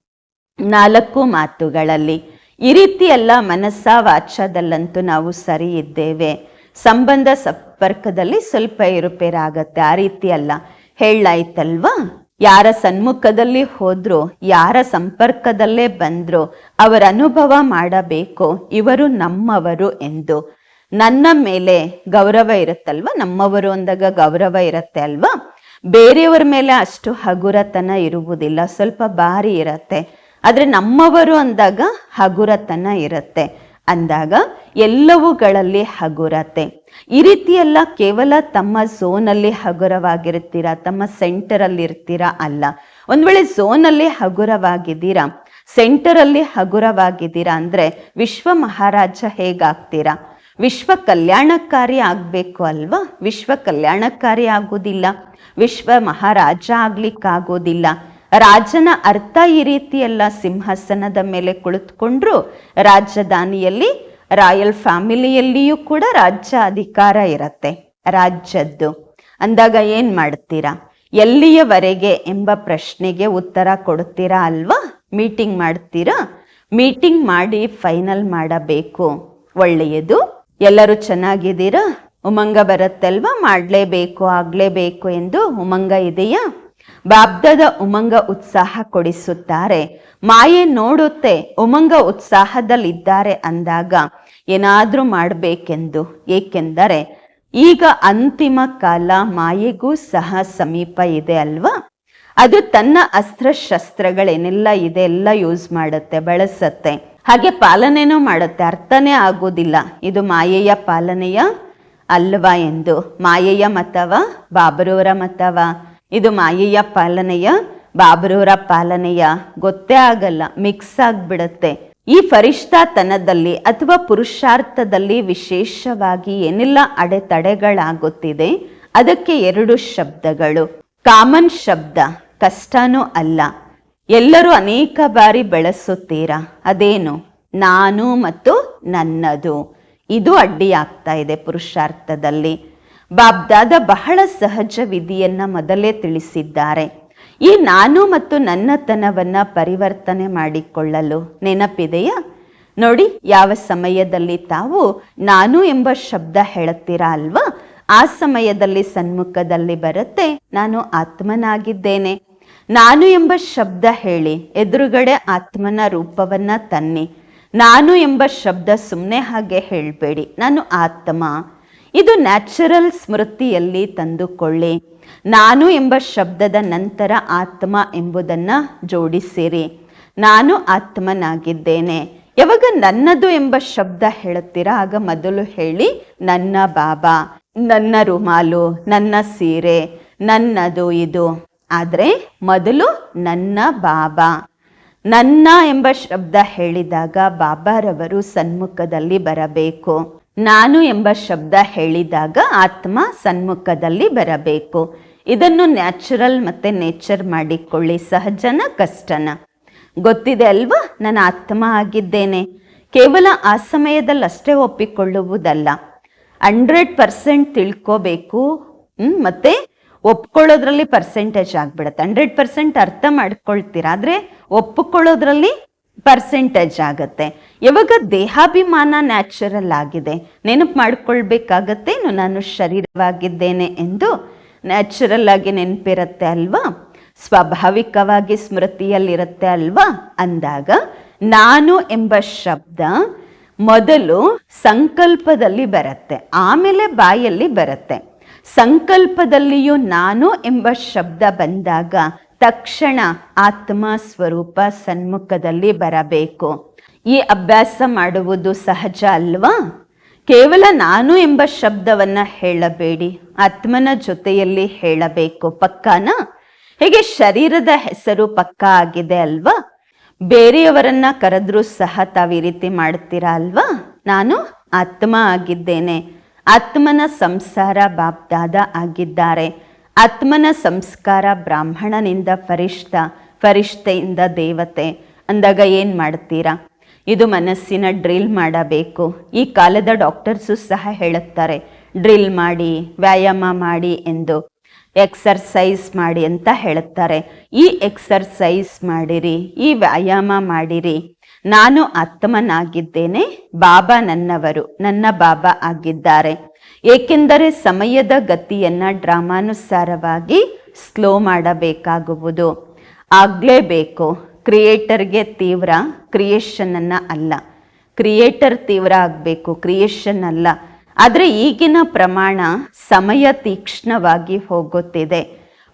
ನಾಲ್ಕು ಮಾತುಗಳಲ್ಲಿ, ಈ ರೀತಿ ಎಲ್ಲ ಮನಸ್ಸ, ವಾಚದಲ್ಲಂತೂ ನಾವು ಸರಿ ಇದ್ದೇವೆ. ಸಂಬಂಧ, ಸಂಪರ್ಕದಲ್ಲಿ ಸ್ವಲ್ಪ ಏರುಪೇರಾಗತ್ತೆ ಆ ರೀತಿ ಅಲ್ಲ. ಹೇಳಾಯ್ತಲ್ವಾ ಯಾರ ಸನ್ಮುಖದಲ್ಲಿ ಹೋದ್ರು, ಯಾರ ಸಂಪರ್ಕದಲ್ಲೇ ಬಂದ್ರು, ಅವರ ಅನುಭವ ಮಾಡಬೇಕು. ಇವರು ನಮ್ಮವರು ಎಂದು. ನನ್ನ ಮೇಲೆ ಗೌರವ ಇರುತ್ತಲ್ವ? ನಮ್ಮವರು ಅಂದಾಗ ಗೌರವ ಇರುತ್ತೆ ಅಲ್ವಾ? ಬೇರೆಯವರ ಮೇಲೆ ಅಷ್ಟು ಹಗುರತನ ಇರುವುದಿಲ್ಲ, ಸ್ವಲ್ಪ ಭಾರಿ ಇರತ್ತೆ. ಆದರೆ ನಮ್ಮವರು ಅಂದಾಗ ಹಗುರತನ ಇರುತ್ತೆ. ಅಂದಾಗ ಎಲ್ಲವುಗಳಲ್ಲಿ ಹಗುರತೆ. ಈ ರೀತಿಯೆಲ್ಲ ಕೇವಲ ತಮ್ಮ ಝೋನಲ್ಲಿ ಹಗುರವಾಗಿರ್ತೀರಾ, ತಮ್ಮ ಸೆಂಟರಲ್ಲಿ ಇರ್ತೀರಾ ಅಲ್ಲ. ಒಂದ್ ವೇಳೆ ಝೋನಲ್ಲಿ ಹಗುರವಾಗಿದ್ದೀರಾ, ಸೆಂಟರಲ್ಲಿ ಹಗುರವಾಗಿದ್ದೀರಾ ಅಂದ್ರೆ ವಿಶ್ವ ಮಹಾರಾಜ ಹೇಗಾಗ್ತೀರಾ? ವಿಶ್ವ ಕಲ್ಯಾಣಕಾರಿ ಆಗಬೇಕು ಅಲ್ವಾ? ವಿಶ್ವ ಕಲ್ಯಾಣಕಾರಿ ಆಗೋದಿಲ್ಲ. ವಿಶ್ವ ಮಹಾರಾಜ ಆಗ್ಲಿಕ್ಕಾಗೋದಿಲ್ಲ. ರಾಜನ ಅರ್ಥ ಈ ರೀತಿಯೆಲ್ಲ ಸಿಂಹಾಸನದ ಮೇಲೆ ಕುಳಿತುಕೊಂಡ್ರು ರಾಜಧಾನಿಯಲ್ಲಿ, ರಾಯಲ್ ಫ್ಯಾಮಿಲಿಯಲ್ಲಿಯೂ ಕೂಡ ರಾಜ್ಯ ಅಧಿಕಾರ ಇರತ್ತೆ, ರಾಜ್ಯದ್ದು. ಅಂದಾಗ ಏನ್ ಮಾಡ್ತೀರಾ? ಎಲ್ಲಿಯವರೆಗೆ ಎಂಬ ಪ್ರಶ್ನೆಗೆ ಉತ್ತರ ಕೊಡ್ತೀರಾ ಅಲ್ವಾ? ಮೀಟಿಂಗ್ ಮಾಡ್ತೀರಾ? ಮೀಟಿಂಗ್ ಮಾಡಿ ಫೈನಲ್ ಮಾಡಬೇಕು. ಒಳ್ಳೆಯದು. ಎಲ್ಲರೂ ಚೆನ್ನಾಗಿದ್ದೀರಾ? ಉಮಂಗ ಬರುತ್ತಲ್ವಾ? ಮಾಡಲೇಬೇಕು, ಆಗಲೇಬೇಕು ಎಂದು ಉಮಂಗ ಇದೆಯಾ? ಬಾಬ್ದದ ಉಮಂಗ ಉತ್ಸಾಹ ಕೊಡಿಸುತ್ತಾರೆ. ಮಾಯೆ ನೋಡುತ್ತೆ, ಉಮಂಗ ಉತ್ಸಾಹದಲ್ಲಿದ್ದಾರೆ ಅಂದಾಗ ಏನಾದರೂ ಮಾಡಬೇಕೆಂದು. ಏಕೆಂದರೆ ಈಗ ಅಂತಿಮ ಕಾಲ ಮಾಯೆಗೂ ಸಹ ಸಮೀಪ ಇದೆ ಅಲ್ವಾ? ಅದು ತನ್ನ ಅಸ್ತ್ರ ಶಸ್ತ್ರಗಳೇನೆಲ್ಲ ಇದೆ ಎಲ್ಲ ಯೂಸ್ ಮಾಡುತ್ತೆ, ಬಳಸತ್ತೆ. ಹಾಗೆ ಪಾಲನೆನೂ ಮಾಡುತ್ತೆ. ಅರ್ಥನೇ ಆಗೋದಿಲ್ಲ. ಇದು ಮಾಯೆಯ ಪಾಲನೆಯ ಅಲ್ವಾ ಎಂದು. ಮಾಯೆಯ ಮತವ ಬಾಬರೂರ ಮತವ. ಇದು ಮಾಯೆಯ ಪಾಲನೆಯ, ಬಾಬರೂರ ಪಾಲನೆಯ. ಗೊತ್ತೇ ಆಗಲ್ಲ. ಮಿಕ್ಸ್ ಆಗ್ಬಿಡತ್ತೆ. ಈ ಫರಿಷ್ಠಾತನದಲ್ಲಿ ಅಥವಾ ಪುರುಷಾರ್ಥದಲ್ಲಿ ವಿಶೇಷವಾಗಿ ಏನೆಲ್ಲ, ಅಡೆತಡೆಗಳಾಗುತ್ತಿದೆ. ಅದಕ್ಕೆ ಎರಡು ಶಬ್ದಗಳು. ಕಾಮನ್ ಶಬ್ದ, ಕಷ್ಟನೂ ಅಲ್ಲ. ಎಲ್ಲರೂ ಅನೇಕ ಬಾರಿ ಬೆಳೆಸುತ್ತೀರಾ? ಅದೇನು? ನಾನು ಮತ್ತು ನನ್ನದು. ಇದು ಅಡ್ಡಿಯಾಗ್ತಾ ಇದೆ ಪುರುಷಾರ್ಥದಲ್ಲಿ. ಬಾಬ್ದಾದ ಬಹಳ ಸಹಜ ವಿಧಿಯನ್ನ ಮೊದಲೇ ತಿಳಿಸಿದ್ದಾರೆ. ಈ ನಾನು ಮತ್ತು ನನ್ನತನವನ್ನ ಪರಿವರ್ತನೆ ಮಾಡಿಕೊಳ್ಳಲು ನೆನಪಿದೆಯಾ? ನೋಡಿ, ಯಾವ ಸಮಯದಲ್ಲಿ ತಾವು ನಾನು ಎಂಬ ಶಬ್ದ ಹೇಳುತ್ತೀರಾ ಅಲ್ವಾ? ಆ ಸಮಯದಲ್ಲಿ ಸನ್ಮುಖದಲ್ಲಿ ಬರುತ್ತೆ, ನಾನು ಆತ್ಮನಾಗಿದ್ದೇನೆ. ನಾನು ಎಂಬ ಶಬ್ದ ಹೇಳಿ, ಎದುರುಗಡೆ ಆತ್ಮನ ರೂಪವನ್ನ ತನ್ನಿ. ನಾನು ಎಂಬ ಶಬ್ದ ಸುಮ್ಮನೆ ಹಾಗೆ ಹೇಳಬೇಡಿ, ನಾನು ಆತ್ಮ. ಇದು ನ್ಯಾಚುರಲ್ ಸ್ಮೃತಿಯಲ್ಲಿ ತಂದುಕೊಳ್ಳಿ. ನಾನು ಎಂಬ ಶಬ್ದದ ನಂತರ ಆತ್ಮ ಎಂಬುದನ್ನ ಜೋಡಿಸಿರಿ. ನಾನು ಆತ್ಮನಾಗಿದ್ದೇನೆ. ಯಾವಾಗ ನನ್ನದು ಎಂಬ ಶಬ್ದ ಹೇಳುತ್ತೀರಾ, ಆಗ ಮೊದಲು ಹೇಳಿ, ನನ್ನ ಬಾಬಾ, ನನ್ನ ರುಮಾಲು, ನನ್ನ ಸೀರೆ, ನನ್ನದು ಇದು. ಆದರೆ ಮೊದಲು ನನ್ನ ಬಾಬಾ. ನನ್ನ ಎಂಬ ಶಬ್ದ ಹೇಳಿದಾಗ ಬಾಬಾರವರು ಸನ್ಮುಖದಲ್ಲಿ ಬರಬೇಕು. ನಾನು ಎಂಬ ಶಬ್ದ ಹೇಳಿದಾಗ ಆತ್ಮ ಸನ್ಮುಖದಲ್ಲಿ ಬರಬೇಕು. ಇದನ್ನು ನ್ಯಾಚುರಲ್ ಮತ್ತೆ ನೇಚರ್ ಮಾಡಿಕೊಳ್ಳಿ, ಸಹಜನ ಕಷ್ಟನ. ಗೊತ್ತಿದೆ ಅಲ್ವಾ? ನಾನು ಆತ್ಮ ಆಗಿದ್ದೇನೆ. ಕೇವಲ ಆ ಸಮಯದಲ್ಲಿ ಅಷ್ಟೇ ಒಪ್ಪಿಕೊಳ್ಳುವುದಲ್ಲ. ಹಂಡ್ರೆಡ್ ಪರ್ಸೆಂಟ್ ತಿಳ್ಕೋಬೇಕು ಮತ್ತೆ ಒಪ್ಕೊಳ್ಳೋದ್ರಲ್ಲಿ ಪರ್ಸೆಂಟೇಜ್ ಆಗ್ಬಿಡುತ್ತೆ. ಹಂಡ್ರೆಡ್ ಪರ್ಸೆಂಟ್ ಅರ್ಥ ಮಾಡ್ಕೊಳ್ತೀರಾ? ಆದರೆ ಒಪ್ಪಿಕೊಳ್ಳೋದ್ರಲ್ಲಿ ಪರ್ಸೆಂಟೇಜ್ ಆಗತ್ತೆ. ಯಾವಾಗ ದೇಹಾಭಿಮಾನ ನ್ಯಾಚುರಲ್ ಆಗಿದೆ, ನೆನಪು ಮಾಡ್ಕೊಳ್ಬೇಕಾಗತ್ತೆ ನಾನು ಶರೀರವಾಗಿದ್ದೇನೆ ಎಂದು ನ್ಯಾಚುರಲ್ ಆಗಿ ನೆನಪಿರುತ್ತೆ ಅಲ್ವಾ? ಸ್ವಾಭಾವಿಕವಾಗಿ ಸ್ಮೃತಿಯಲ್ಲಿರುತ್ತೆ ಅಲ್ವಾ? ಅಂದಾಗ ನಾನು ಎಂಬ ಶಬ್ದ ಮೊದಲು ಸಂಕಲ್ಪದಲ್ಲಿ ಬರುತ್ತೆ, ಆಮೇಲೆ ಬಾಯಲ್ಲಿ ಬರುತ್ತೆ. ಸಂಕಲ್ಪದಲ್ಲಿಯೂ ನಾನು ಎಂಬ ಶಬ್ದ ಬಂದಾಗ ತಕ್ಷಣ ಆತ್ಮ ಸ್ವರೂಪ ಸನ್ಮುಖದಲ್ಲಿ ಬರಬೇಕು. ಈ ಅಭ್ಯಾಸ ಮಾಡುವುದು ಸಹಜ ಅಲ್ವಾ? ಕೇವಲ ನಾನು ಎಂಬ ಶಬ್ದವನ್ನ ಹೇಳಬೇಡಿ. ಆತ್ಮನ ಜೊತೆಯಲ್ಲಿ ಹೇಳಬೇಕು. ಪಕ್ಕಾನ? ಹೇಗೆ ಶರೀರದ ಹೆಸರು ಪಕ್ಕ ಆಗಿದೆ ಅಲ್ವಾ? ಬೇರೆಯವರನ್ನ ಕರೆದ್ರೂ ಸಹ ತಾವು ಈ ರೀತಿ ಮಾಡ್ತೀರಾ ಅಲ್ವಾ? ನಾನು ಆತ್ಮ ಆಗಿದ್ದೇನೆ. ಆತ್ಮನ ಸಂಸಾರ ಬಾಬ್ದಾದ ಆಗಿದ್ದಾರೆ. ಆತ್ಮನ ಸಂಸ್ಕಾರ ಬ್ರಾಹ್ಮಣನಿಂದ ಫರಿಷ್ಠ ಫರಿಷ್ಠೆಯಿಂದ ದೇವತೆ. ಅಂದಾಗ ಏನು ಮಾಡ್ತೀರಾ? ಇದು ಮನಸ್ಸಿನ ಡ್ರಿಲ್ ಮಾಡಬೇಕು. ಈ ಕಾಲದ ಡಾಕ್ಟರ್ಸು ಸಹ ಹೇಳುತ್ತಾರೆ, ಡ್ರಿಲ್ ಮಾಡಿ, ವ್ಯಾಯಾಮ ಮಾಡಿ ಎಂದು. ಎಕ್ಸರ್ಸೈಸ್ ಮಾಡಿ ಅಂತ ಹೇಳುತ್ತಾರೆ. ಈ ಎಕ್ಸರ್ಸೈಸ್ ಮಾಡಿರಿ, ಈ ವ್ಯಾಯಾಮ ಮಾಡಿರಿ. ನಾನು ಆತ್ಮನಾಗಿದ್ದೇನೆ ಬಾಬಾ ನನ್ನವರು, ನನ್ನ ಬಾಬಾ ಆಗಿದ್ದಾರೆ. ಏಕೆಂದರೆ ಸಮಯದ ಗತಿಯನ್ನ ಡ್ರಾಮಾನುಸಾರವಾಗಿ ಸ್ಲೋ ಮಾಡಬೇಕಾಗುವುದು. ಆಗ್ಲೇಬೇಕು ಕ್ರಿಯೇಟರ್ಗೆ ತೀವ್ರ ಕ್ರಿಯೇಷನ್ ಅನ್ನ ಅಲ್ಲ. ಕ್ರಿಯೇಟರ್ ತೀವ್ರ ಆಗಬೇಕು, ಕ್ರಿಯೇಷನ್ ಅಲ್ಲ. ಆದರೆ ಈಗಿನ ಪ್ರಮಾಣ ಸಮಯ ತೀಕ್ಷ್ಣವಾಗಿ ಹೋಗುತ್ತಿದೆ.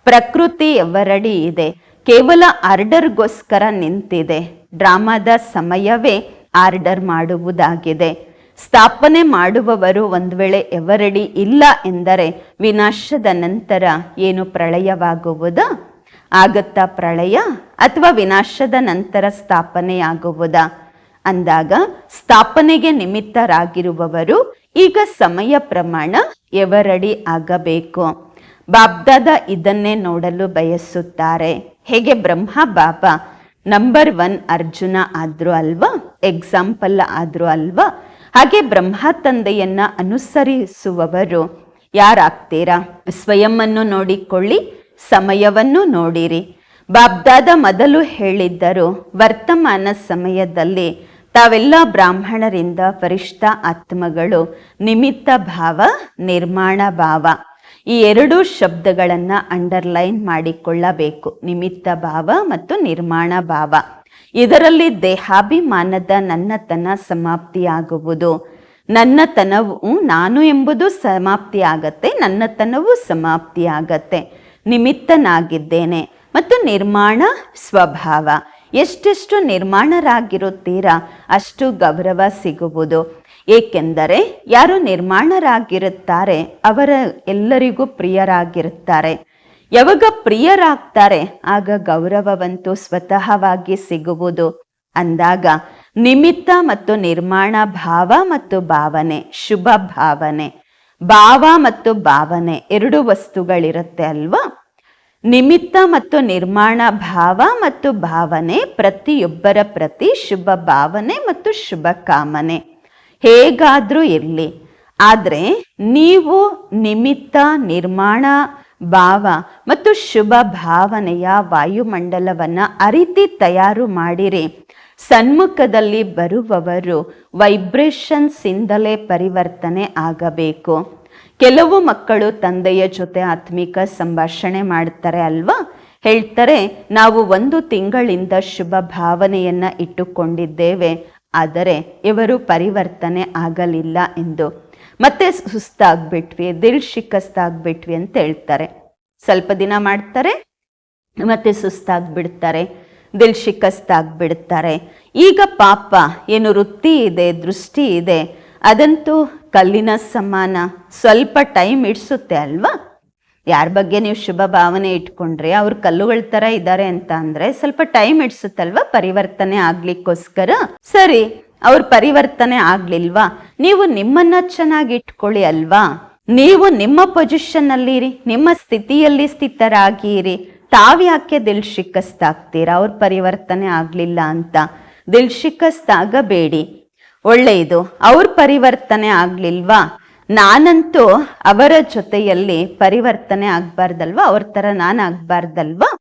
ಪ್ರಕೃತಿ ಎವರಡಿ ಇದೆ, ಕೇವಲ ಆರ್ಡರ್ಗೋಸ್ಕರ ನಿಂತಿದೆ. ಡ್ರಾಮಾದ ಸಮಯವೇ ಆರ್ಡರ್ ಮಾಡುವುದಾಗಿದೆ. ಸ್ಥಾಪನೆ ಮಾಡುವವರು ಒಂದು ವೇಳೆ ಎವರಡಿ ಇಲ್ಲ ಎಂದರೆ ವಿನಾಶದ ನಂತರ ಏನು ಪ್ರಳಯವಾಗುವುದಾ? ಆಗತ್ತಾ ಪ್ರಳಯ ಅಥವಾ ವಿನಾಶದ ನಂತರ ಸ್ಥಾಪನೆಯಾಗುವುದಾ? ಅಂದಾಗ ಸ್ಥಾಪನೆಗೆ ನಿಮಿತ್ತರಾಗಿರುವವರು ಈಗ ಸಮಯ ಪ್ರಮಾಣ ಎವರಡಿ ಆಗಬೇಕು. ಬಾಬ್ದಾದ ಇದನ್ನೇ ನೋಡಲು ಬಯಸುತ್ತಾರೆ. ಹೇಗೆ ಬ್ರಹ್ಮ, ಬಾಬಾ ನಂಬರ್ ಒನ್ ಅರ್ಜುನ ಆದ್ರು ಅಲ್ವಾ? ಎಕ್ಸಾಂಪಲ್ ಆದ್ರು ಅಲ್ವಾ? ಹಾಗೆ ಬ್ರಹ್ಮ ತಂದೆಯನ್ನ ಅನುಸರಿಸುವವರು ಯಾರಾಗ್ತೀರಾ? ಸ್ವಯಂವನ್ನು ನೋಡಿಕೊಳ್ಳಿ, ಸಮಯವನ್ನು ನೋಡಿರಿ. ಬಾಬ್ದಾದ ಮೊದಲು ಹೇಳಿದ್ದರು, ವರ್ತಮಾನ ಸಮಯದಲ್ಲಿ ತಾವೆಲ್ಲ ಬ್ರಾಹ್ಮಣರಿಂದ ಪರಿಷ್ಠ ಆತ್ಮಗಳು ನಿಮಿತ್ತ ಭಾವ, ನಿರ್ಮಾಣ ಭಾವ. ಈ ಎರಡೂ ಶಬ್ದಗಳನ್ನು ಅಂಡರ್ಲೈನ್ ಮಾಡಿಕೊಳ್ಳಬೇಕು. ನಿಮಿತ್ತ ಭಾವ ಮತ್ತು ನಿರ್ಮಾಣ ಭಾವ. ಇದರಲ್ಲಿ ದೇಹಾಭಿಮಾನದ ನನ್ನತನ ಸಮಾಪ್ತಿಯಾಗುವುದು. ನನ್ನತನವು ನಾನು ಎಂಬುದು ಸಮಾಪ್ತಿಯಾಗತ್ತೆ ನನ್ನತನವು ಸಮಾಪ್ತಿಯಾಗತ್ತೆ ನಿಮಿತ್ತನಾಗಿದ್ದೇನೆ ಮತ್ತು ನಿರ್ಮಾಣ ಸ್ವಭಾವ. ಎಷ್ಟೆಷ್ಟು ನಿರ್ಮಾಣರಾಗಿರುತ್ತೀರಾ ಅಷ್ಟು ಗೌರವ ಸಿಗುವುದು. ಏಕೆಂದರೆ ಯಾರು ನಿರ್ಮಾಣರಾಗಿರುತ್ತಾರೆ, ಅವರ ಎಲ್ಲರಿಗೂ ಪ್ರಿಯರಾಗಿರುತ್ತಾರೆ. ಯಾವಾಗ ಪ್ರಿಯರಾಗ್ತಾರೆ, ಆಗ ಗೌರವವಂತೂ ಸ್ವತಃವಾಗಿ ಸಿಗುವುದು. ಅಂದಾಗ ನಿಮಿತ್ತ ಮತ್ತು ನಿರ್ಮಾಣ ಭಾವ ಮತ್ತು ಭಾವನೆ, ಶುಭ ಭಾವನೆ, ಭಾವ ಮತ್ತು ಭಾವನೆ ಎರಡು ವಸ್ತುಗಳಿರುತ್ತೆ ಅಲ್ವಾ? ನಿಮಿತ್ತ ಮತ್ತು ನಿರ್ಮಾಣ ಭಾವ ಮತ್ತು ಭಾವನೆ ಪ್ರತಿಯೊಬ್ಬರ ಪ್ರತಿ ಶುಭ ಭಾವನೆ ಮತ್ತು ಶುಭ ಕಾಮನೆ. ಹೇಗಾದ್ರೂ ಇರಲಿ. ಆದರೆ ನೀವು ನಿಮಿತ್ತ ನಿರ್ಮಾಣ ಭಾವ ಮತ್ತು ಶುಭ ಭಾವನೆಯ ವಾಯುಮಂಡಲವನ್ನು ಅರಿತಿ ತಯಾರು ಮಾಡಿರಿ. ಸನ್ಮುಖದಲ್ಲಿ ಬರುವವರು ವೈಬ್ರೇಷನ್ಸಿಂದಲೇ ಪರಿವರ್ತನೆ ಆಗಬೇಕು. ಕೆಲವು ಮಕ್ಕಳು ತಂದೆಯ ಜೊತೆ ಆತ್ಮಿಕ ಸಂಭಾಷಣೆ ಮಾಡ್ತಾರೆ ಅಲ್ವಾ? ಹೇಳ್ತಾರೆ, ನಾವು ಒಂದು ತಿಂಗಳಿಂದ ಶುಭ ಭಾವನೆಯನ್ನು ಇಟ್ಟುಕೊಂಡಿದ್ದೇವೆ. ಆದರೆ ಇವರು ಪರಿವರ್ತನೆ ಆಗಲಿಲ್ಲ ಎಂದು. ಮತ್ತೆ ಸುಸ್ತಾಗ್ಬಿಟ್ವಿ, ದಿಲ್ ಶಿಕ್ಕಸ್ತಾಗ್ಬಿಟ್ವಿ ಅಂತ ಹೇಳ್ತಾರೆ. ಸ್ವಲ್ಪ ದಿನ ಮಾಡ್ತಾರೆ, ಮತ್ತೆ ಸುಸ್ತಾಗ್ಬಿಡ್ತಾರೆ, ದಿಲ್ ಶಿಕ್ಕಸ್ತಾಗ್ಬಿಡ್ತಾರೆ ಈಗ ಪಾಪ, ಏನು ವೃತ್ತಿ ಇದೆ, ದೃಷ್ಟಿ ಇದೆ, ಅದಂತೂ ಕಲ್ಲಿನ ಸಮಾನ. ಸ್ವಲ್ಪ ಟೈಮ್ ಇಡಿಸುತ್ತೆ ಅಲ್ವಾ? ಯಾರ ಬಗ್ಗೆ ನೀವು ಶುಭ ಭಾವನೆ ಇಟ್ಕೊಂಡ್ರೆ, ಅವ್ರು ಕಲ್ಲುಗಳ ತರ ಇದ್ದಾರೆ ಅಂತ ಅಂದ್ರೆ ಸ್ವಲ್ಪ ಟೈಮ್ ಹಿಡ್ಸುತ್ತಲ್ವಾ ಪರಿವರ್ತನೆ ಆಗ್ಲಿಕ್ಕೋಸ್ಕರ? ಸರಿ, ಅವ್ರ ಪರಿವರ್ತನೆ ಆಗ್ಲಿಲ್ವಾ? ನೀವು ನಿಮ್ಮನ್ನ ಚೆನ್ನಾಗಿ ಇಟ್ಕೊಳ್ಳಿ ಅಲ್ವಾ? ನೀವು ನಿಮ್ಮ ಪೊಸಿಷನ್ ಅಲ್ಲಿರಿ, ನಿಮ್ಮ ಸ್ಥಿತಿಯಲ್ಲಿ ಸ್ಥಿತರಾಗಿರಿ. ತಾವ್ಯಾಕೆ ದಿಲ್ ಶಿಕ್ಕಸ್ತಾಗ್ತೀರಾ ಅವ್ರ ಪರಿವರ್ತನೆ ಆಗ್ಲಿಲ್ಲ ಅಂತ. ದಿಲ್ ಶಿಕ್ಕಸ್ತಾಗಬೇಡಿ ಒಳ್ಳೆಯದು ಅವ್ರ ಪರಿವರ್ತನೆ ಆಗ್ಲಿಲ್ವಾ? ನಾನಂತೂ ಅವರ ಜೊತೆಯಲ್ಲಿ ಪರಿವರ್ತನೆ ಆಗ್ಬಾರ್ದಲ್ವಾ? ಅವ್ರ ತರ ನಾನು ಆಗ್ಬಾರ್ದಲ್ವಾ?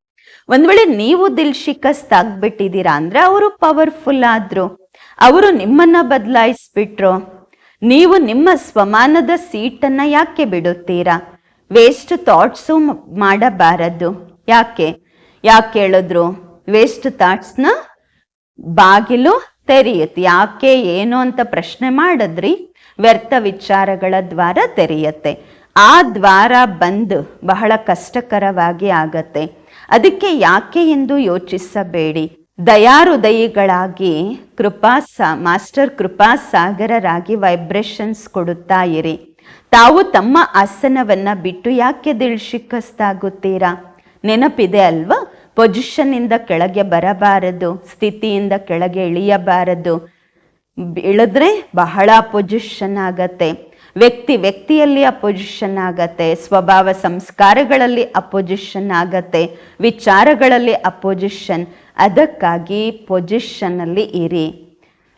ಒಂದ್ ವೇಳೆ ನೀವು ದಿಲ್ ಶಿಕಸ್ತಾಗ್ಬಿಟ್ಟಿದ್ದೀರಾ ಅಂದ್ರೆ ಅವರು ಪವರ್ಫುಲ್ ಆದ್ರು. ಅವರು ನಿಮ್ಮನ್ನ ಬದಲಾಯಿಸ್ಬಿಟ್ರು. ನೀವು ನಿಮ್ಮ ಸ್ವಮಾನದ ಸೀಟನ್ನ ಯಾಕೆ ಬಿಡುತ್ತೀರಾ? ವೇಸ್ಟ್ ಥಾಟ್ಸು ಮಾಡಬಾರದು. ಯಾಕೆ? ಯಾಕೆ ಹೇಳಿದ್ರು ವೇಸ್ಟ್ ಥಾಟ್ಸ್ನ ಬಾಗಿಲು ತೆರೆಯುತ್ತೆ. ಯಾಕೆ, ಏನು ಅಂತ ಪ್ರಶ್ನೆ ಮಾಡಿದ್ರಿ? ವ್ಯರ್ಥ ವಿಚಾರಗಳ ದ್ವಾರ ತೆರೆಯುತ್ತೆ. ಆ ದ್ವಾರ ಬಂದು ಬಹಳ ಕಷ್ಟಕರವಾಗಿ ಆಗತ್ತೆ. ಅದಕ್ಕೆ ಯಾಕೆ ಎಂದು ಯೋಚಿಸಬೇಡಿ. ದಯಾರುದಯಿಗಳಾಗಿ ಕೃಪಾ ಸಾ, ಮಾಸ್ಟರ್ ಕೃಪಾ ಸಾಗರರಾಗಿ ವೈಬ್ರೇಷನ್ಸ್ ಕೊಡುತ್ತಾ ಇರಿ. ತಾವು ತಮ್ಮ ಆಸನವನ್ನ ಬಿಟ್ಟು ಯಾಕೆ ದಿಳ್ ಶಿಕ್ಕಸ್ತಾಗುತ್ತೀರಾ ನೆನಪಿದೆ ಅಲ್ವಾ? ಪೊಸಿಷನ್ ಇಂದ ಕೆಳಗೆ ಬರಬಾರದು, ಸ್ಥಿತಿಯಿಂದ ಕೆಳಗೆ ಇಳಿಯಬಾರದು. ಇಳಿದ್ರೆ ಬಹಳ ಪೊಜಿಷನ್ ಆಗತ್ತೆ. ವ್ಯಕ್ತಿ ವ್ಯಕ್ತಿಯಲ್ಲಿ ಅಪೊಜಿಷನ್ ಆಗತ್ತೆ. ಸ್ವಭಾವ ಸಂಸ್ಕಾರಗಳಲ್ಲಿ ಅಪೊಜಿಷನ್ ಆಗತ್ತೆ. ವಿಚಾರಗಳಲ್ಲಿ ಅಪೊಜಿಷನ್ ಅದಕ್ಕಾಗಿ ಪೊಸಿಷನ್ ಅಲ್ಲಿ ಇರಿ.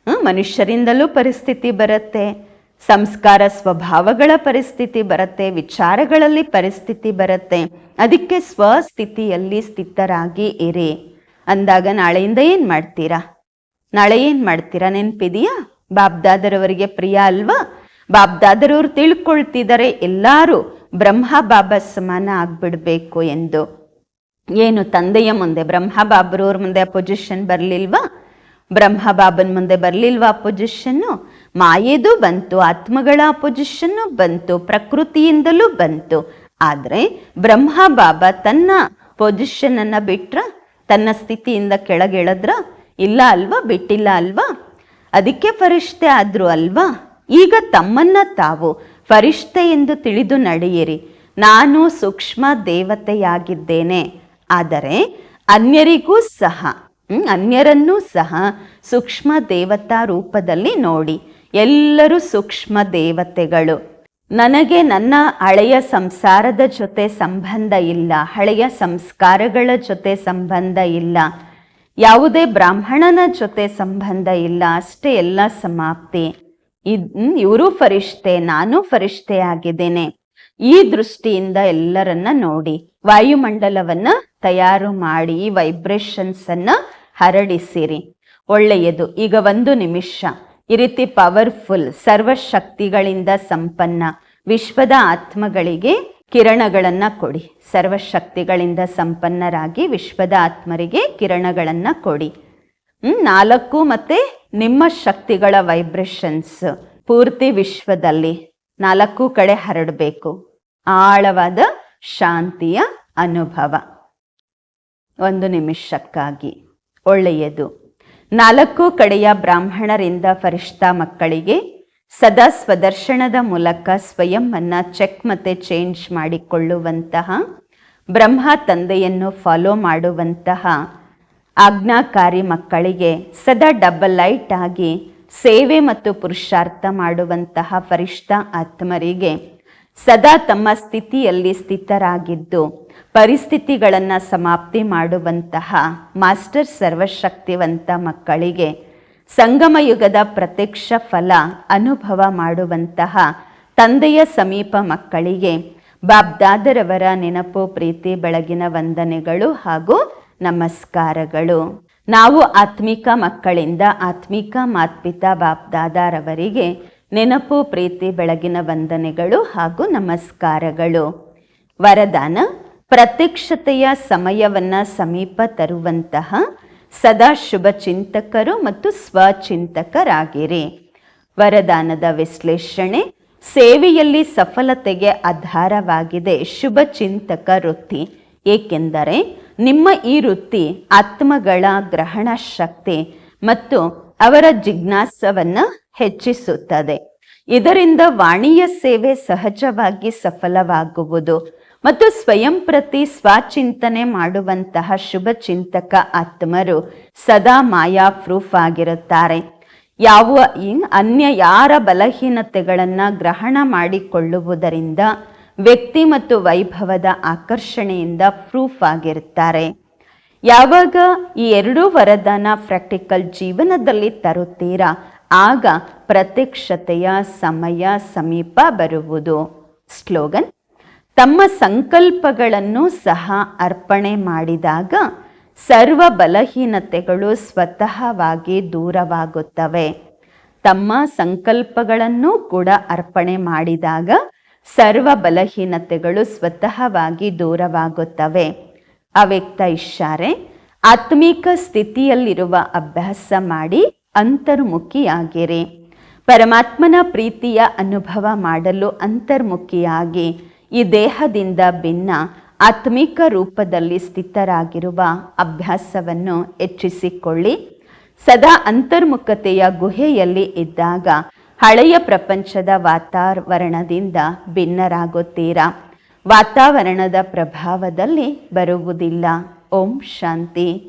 ಮನುಷ್ಯರಿಂದಲೂ ಪರಿಸ್ಥಿತಿ ಬರುತ್ತೆ. ಸಂಸ್ಕಾರ ಸ್ವಭಾವಗಳ ಪರಿಸ್ಥಿತಿ ಬರುತ್ತೆ. ವಿಚಾರಗಳಲ್ಲಿ ಪರಿಸ್ಥಿತಿ ಬರುತ್ತೆ. ಅದಕ್ಕೆ ಸ್ವಸ್ಥಿತಿಯಲ್ಲಿ ಸ್ಥಿತರಾಗಿ ಇರಿ. ಅಂದಾಗ ನಾಳೆಯಿಂದ ಏನು ಮಾಡ್ತೀರಾ? ನಾಳೆ ಏನ್ ಮಾಡ್ತೀರಾ ನೆನ್ಪಿದೆಯಾ? ಬಾಬ್ದಾದರವರಿಗೆ ಪ್ರಿಯ ಅಲ್ವಾ? ಬಾಬ್ದಾದರವ್ರು ತಿಳ್ಕೊಳ್ತಿದ್ದಾರೆ ಎಲ್ಲಾರು ಬ್ರಹ್ಮ ಬಾಬಾ ಸಮಾನ ಆಗ್ಬಿಡ್ಬೇಕು ಎಂದು. ಏನು ತಂದೆಯ ಮುಂದೆ ಬ್ರಹ್ಮ ಬಾಬರವ್ರ ಮುಂದೆ ಪೊಸಿಷನ್ ಬರ್ಲಿಲ್ವಾ? ಬ್ರಹ್ಮ ಬಾಬನ್ ಮುಂದೆ ಬರ್ಲಿಲ್ವಾ ಅಪೊಸಿಷನ್ನು ಮಾಯೆದು ಬಂತು, ಆತ್ಮಗಳ ಅಪೊಸಿಷನ್ನು ಬಂತು, ಪ್ರಕೃತಿಯಿಂದಲೂ ಬಂತು. ಆದ್ರೆ ಬ್ರಹ್ಮ ಬಾಬಾ ತನ್ನ ಪೊಸಿಷನ್ ಅನ್ನ ಬಿಟ್ರ, ತನ್ನ ಸ್ಥಿತಿಯಿಂದ ಕೆಳಗಿಳದ್ರ ಇಲ್ಲ ಅಲ್ವಾ, ಬಿಟ್ಟಿಲ್ಲ ಅಲ್ವಾ? ಅದಕ್ಕೆ ಫರಿಷ್ಠೆ ಆದ್ರು ಅಲ್ವಾ? ಈಗ ತಮ್ಮನ್ನ ತಾವು ಫರಿಷ್ಠೆ ಎಂದು ತಿಳಿದು ನಡೆಯಿರಿ. ನಾನು ಸೂಕ್ಷ್ಮ ದೇವತೆಯಾಗಿದ್ದೇನೆ. ಆದರೆ ಅನ್ಯರಿಗೂ ಸಹ ಅನ್ಯರನ್ನು ಸಹ ಸೂಕ್ಷ್ಮ ದೇವತಾ ರೂಪದಲ್ಲಿ ನೋಡಿ. ಎಲ್ಲರೂ ಸೂಕ್ಷ್ಮ ದೇವತೆಗಳು. ನನಗೆ ನನ್ನ ಹಳೆಯ ಸಂಸಾರದ ಜೊತೆ ಸಂಬಂಧ ಇಲ್ಲ, ಹಳೆಯ ಸಂಸ್ಕಾರಗಳ ಜೊತೆ ಸಂಬಂಧ ಇಲ್ಲ. ಯಾವುದೇ ಬ್ರಾಹ್ಮಣನ ಜೊತೆ ಸಂಬಂಧ ಇಲ್ಲ, ಅಷ್ಟೇ ಎಲ್ಲ ಸಮಾಪ್ತಿ. ಇವರು ಫರಿಷ್ಠೆ, ನಾನು ಫರಿಷ್ಠೆ ಆಗಿದ್ದೇನೆ. ಈ ದೃಷ್ಟಿಯಿಂದ ಎಲ್ಲರನ್ನ ನೋಡಿ, ವಾಯುಮಂಡಲವನ್ನ ತಯಾರು ಮಾಡಿ ವೈಬ್ರೇಷನ್ಸ್ ಅನ್ನ ಹರಡಿಸಿರಿ ಒಳ್ಳೆಯದು, ಈಗ ಒಂದು ನಿಮಿಷ. ಈ ರೀತಿ ಪವರ್ಫುಲ್ ಸರ್ವಶಕ್ತಿಗಳಿಂದ ಸಂಪನ್ನ, ವಿಶ್ವದ ಆತ್ಮಗಳಿಗೆ ಕಿರಣಗಳನ್ನ ಕೊಡಿ. ಸರ್ವಶಕ್ತಿಗಳಿಂದ ಸಂಪನ್ನರಾಗಿ ವಿಶ್ವದ ಆತ್ಮರಿಗೆ ಕಿರಣಗಳನ್ನು ಕೊಡಿ. ನಾಲ್ಕು ಮತ್ತೆ ನಿಮ್ಮ ಶಕ್ತಿಗಳ ವೈಬ್ರೇಷನ್ಸ್ ಪೂರ್ತಿ ವಿಶ್ವದಲ್ಲಿ ನಾಲ್ಕು ಕಡೆ ಹರಡಬೇಕು. ಆಳವಾದ ಶಾಂತಿಯ ಅನುಭವ. ಒಂದು ನಿಮಿಷಕ್ಕಾಗಿ. ಒಳ್ಳೆಯದು. ನಾಲ್ಕು ಕಡೆಯ ಬ್ರಾಹ್ಮಣರಿಂದ ಫರಿಷ್ಠಾ ಮಕ್ಕಳಿಗೆ ಸದಾ ಸ್ವದರ್ಶನದ ಮೂಲಕ ಸ್ವಯಂ ಚೆಕ್ ಮತ್ತೆ ಚೇಂಜ್ ಮಾಡಿಕೊಳ್ಳುವಂತಹ, ಬ್ರಹ್ಮ ತಂದೆಯನ್ನು ಫಾಲೋ ಮಾಡುವಂತಹ ಆಜ್ಞಾಕಾರಿ ಮಕ್ಕಳಿಗೆ ಸದಾ ಡಬಲ್ ಲೈಟ್ ಆಗಿ ಸೇವೆ ಮತ್ತು ಪುರುಷಾರ್ಥ ಮಾಡುವಂತಹ ಪರಿಷ್ಠಾ ಆತ್ಮರಿಗೆ ಸದಾ ತಮ್ಮ ಸ್ಥಿತಿಯಲ್ಲಿ ಸ್ಥಿತರಾಗಿದ್ದು, ಪರಿಸ್ಥಿತಿಗಳನ್ನು ಸಮಾಪ್ತಿ ಮಾಡುವಂತಹ ಮಾಸ್ಟರ್ ಸರ್ವಶಕ್ತಿವಂತ ಮಕ್ಕಳಿಗೆ ಸಂಗಮ ಯುಗದ ಪ್ರತ್ಯಕ್ಷ ಫಲ ಅನುಭವ ಮಾಡುವಂತಹ ತಂದೆಯ ಸಮೀಪ ಮಕ್ಕಳಿಗೆ ಬಾಬ್ದಾದರವರ ನೆನಪು, ಪ್ರೀತಿ, ಬೆಳಗಿನ ವಂದನೆಗಳು ಹಾಗೂ ನಮಸ್ಕಾರಗಳು. ನಾವು ಆತ್ಮಿಕ ಮಕ್ಕಳಿಂದ ಆತ್ಮಿಕ ಮಾತ್ಪಿತಾ ಬಾಬ್ದಾದಾರವರಿಗೆ ನೆನಪು, ಪ್ರೀತಿ, ಬೆಳಗಿನ ವಂದನೆಗಳು ಹಾಗೂ ನಮಸ್ಕಾರಗಳು. ವರದಾನ ಪ್ರತ್ಯಕ್ಷತೆಯ ಸಮಯವನ್ನ ಸಮೀಪ ತರುವಂತಹ ಸದಾ ಶುಭ ಚಿಂತಕರು ಮತ್ತು ಸ್ವಚಿಂತಕರಾಗಿರಿ ವರದಾನದ ವಿಶ್ಲೇಷಣೆ, ಸೇವೆಯಲ್ಲಿ ಸಫಲತೆಗೆ ಆಧಾರವಾಗಿದೆ ಶುಭ ಚಿಂತಕ ವೃತ್ತಿ. ಏಕೆಂದರೆ ನಿಮ್ಮ ಈ ವೃತ್ತಿ ಆತ್ಮಗಳ ಗ್ರಹಣ ಶಕ್ತಿ ಮತ್ತು ಅವರ ಜಿಜ್ಞಾಸವನ್ನು ಹೆಚ್ಚಿಸುತ್ತದೆ. ಇದರಿಂದ ವಾಣಿಯ ಸೇವೆ ಸಹಜವಾಗಿ ಸಫಲವಾಗುವುದು. ಮತ್ತು ಸ್ವಯಂ ಪ್ರತಿ ಸ್ವಚಿಂತನೆ ಮಾಡುವಂತಹ ಶುಭ ಚಿಂತಕ ಆತ್ಮರು ಸದಾ ಮಾಯಾ ಪ್ರೂಫ್ ಆಗಿರುತ್ತಾರೆ. ಯಾವ ಅನ್ಯ ಯಾರ ಬಲಹೀನತೆಗಳನ್ನು ಗ್ರಹಣ ಮಾಡಿಕೊಳ್ಳುವುದರಿಂದ ವ್ಯಕ್ತಿ ಮತ್ತು ವೈಭವದ ಆಕರ್ಷಣೆಯಿಂದ ಪ್ರೂಫ್ ಆಗಿರುತ್ತಾರೆ. ಯಾವಾಗ ಈ ಎರಡೂ ವರದಾನ ಪ್ರಾಕ್ಟಿಕಲ್ ಜೀವನದಲ್ಲಿ ತರುತ್ತೀರಾ, ಆಗ ಪ್ರತ್ಯಕ್ಷತೆಯ ಸಮಯ ಸಮೀಪ ಬರುವುದು. ಸ್ಲೋಗನ್ ತಮ್ಮ ಸಂಕಲ್ಪಗಳನ್ನು ಸಹ ಅರ್ಪಣೆ ಮಾಡಿದಾಗ ಸರ್ವ ಬಲಹೀನತೆಗಳು ಸ್ವತಃವಾಗಿ ದೂರವಾಗುತ್ತವೆ. ತಮ್ಮ ಸಂಕಲ್ಪಗಳನ್ನು ಕೂಡ ಅರ್ಪಣೆ ಮಾಡಿದಾಗ ಸರ್ವ ಬಲಹೀನತೆಗಳು ಸ್ವತಃವಾಗಿ ದೂರವಾಗುತ್ತವೆ. ಅವ್ಯಕ್ತ ಇಷ್ಟಾರೆ ಆತ್ಮಿಕ ಸ್ಥಿತಿಯಲ್ಲಿರುವ ಅಭ್ಯಾಸ ಮಾಡಿ ಅಂತರ್ಮುಖಿಯಾಗಿರಿ. ಪರಮಾತ್ಮನ ಪ್ರೀತಿಯ ಅನುಭವ ಮಾಡಲು ಅಂತರ್ಮುಖಿಯಾಗಿ ಈ ದೇಹದಿಂದ ಭಿನ್ನ ಆತ್ಮಿಕ ರೂಪದಲ್ಲಿ ಸ್ಥಿತರಾಗಿರುವ ಅಭ್ಯಾಸವನ್ನು ಹೆಚ್ಚಿಸಿಕೊಳ್ಳಿ. ಸದಾ ಅಂತರ್ಮುಖತೆಯ ಗುಹೆಯಲ್ಲಿ ಇದ್ದಾಗ ಹಳೆಯ ಪ್ರಪಂಚದ ವಾತಾವರಣದಿಂದ ಭಿನ್ನರಾಗುತ್ತೀರಾ? ವಾತಾವರಣದ ಪ್ರಭಾವದಲ್ಲಿ ಬರುವುದಿಲ್ಲ. ಓಂ ಶಾಂತಿ.